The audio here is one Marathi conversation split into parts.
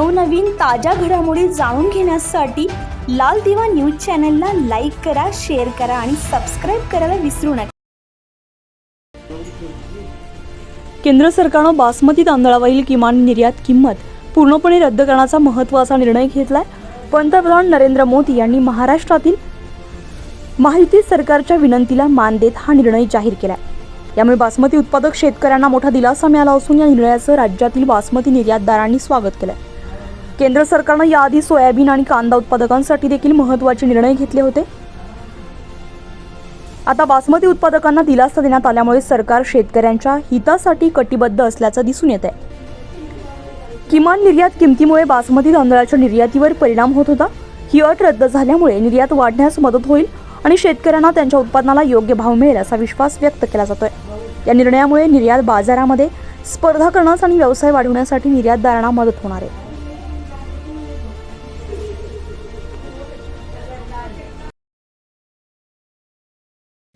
नवनवीन ताज्या घडामोडी जाणून घेण्यासाठी लाल दिवा न्यूज चॅनलला लाईक करा शेअर करा आणि सबस्क्राईब करायला विसरू नका. केंद्र सरकारनं बासमती तांदळावरील किमान निर्यात किंमत पूर्णपणे रद्द करण्याचा महत्त्वाचा निर्णय घेतलाय. पंतप्रधान नरेंद्र मोदी यांनी महाराष्ट्रातील माहिती सरकारच्या विनंतीला मान देत हा निर्णय जाहीर केलाय. यामुळे बासमती उत्पादक शेतकऱ्यांना मोठा दिलासा मिळाला असून या निर्णयाचं राज्यातील बासमती निर्यातदारांनी स्वागत केलंय. केंद्र सरकारनं याआधी सोयाबीन आणि कांदा उत्पादकांसाठी देखील महत्त्वाचे निर्णय घेतले होते. आता बासमती उत्पादकांना दिलासा देण्यात आल्यामुळे सरकार शेतकऱ्यांच्या हितासाठी कटिबद्ध असल्याचं दिसून येत आहे किमान निर्यात किमतीमुळे बासमती तांदळाच्या निर्यातीवर परिणाम होत होता. ही अट रद्द झाल्यामुळे निर्यात वाढण्यास मदत होईल आणि शेतकऱ्यांना त्यांच्या उत्पादनाला योग्य भाव मिळेल असा विश्वास व्यक्त केला जातोय. या निर्णयामुळे निर्यात बाजारामध्ये स्पर्धा करण्यास आणि व्यवसाय वाढवण्यासाठी निर्यातदारांना मदत होणार आहे.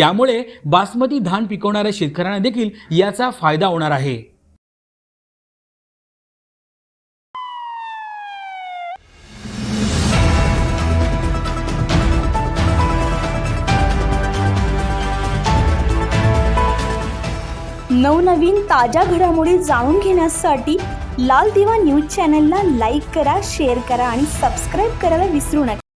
त्यामुळे बासमती धान पिकवणाऱ्या शेतकऱ्यांना देखील याचा फायदा होणार आहे. नवनवीन ताज्या घडामोडी जाणून घेण्यासाठी लाल दिवा न्यूज चॅनलला लाईक करा शेअर करा आणि सबस्क्राईब करायला विसरू नका.